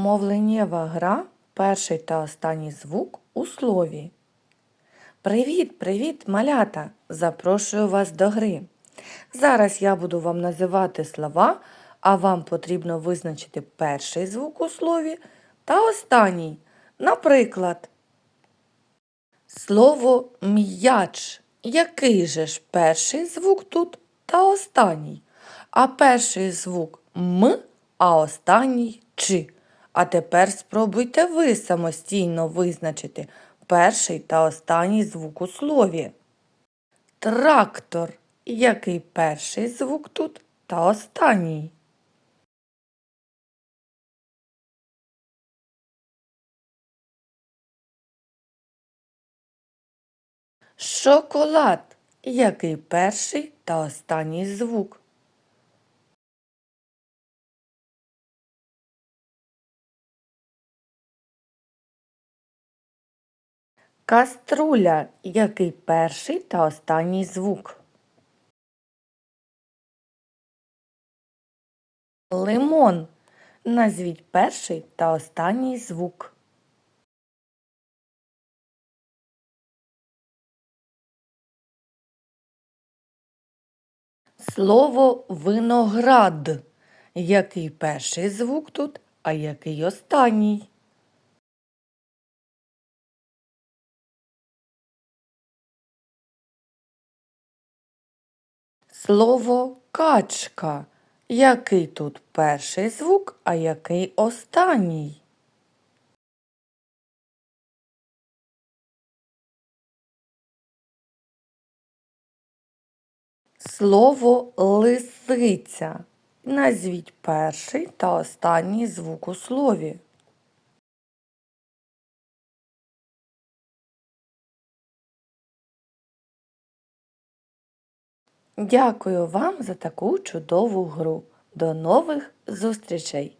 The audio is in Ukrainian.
Мовленнєва гра перший та останній звук у слові. Привіт, привіт, малята! Запрошую вас до гри. Зараз я буду вам називати слова, а вам потрібно визначити перший звук у слові та останній. Наприклад, слово м'яч. Який же ж перший звук тут та останній? А перший звук М, а останній Ч. А тепер спробуйте ви самостійно визначити перший та останній звук у слові. Трактор. Який перший звук тут та останній? Шоколад. Який перший та останній звук? Каструля. Який перший та останній звук? Лимон. Назвіть перший та останній звук. Слово виноград. Який перший звук тут, а який останній? Слово качка. Який тут перший звук, а який останній? Слово лисиця. Назвіть перший та останній звук у слові. Дякую вам за таку чудову гру. До нових зустрічей!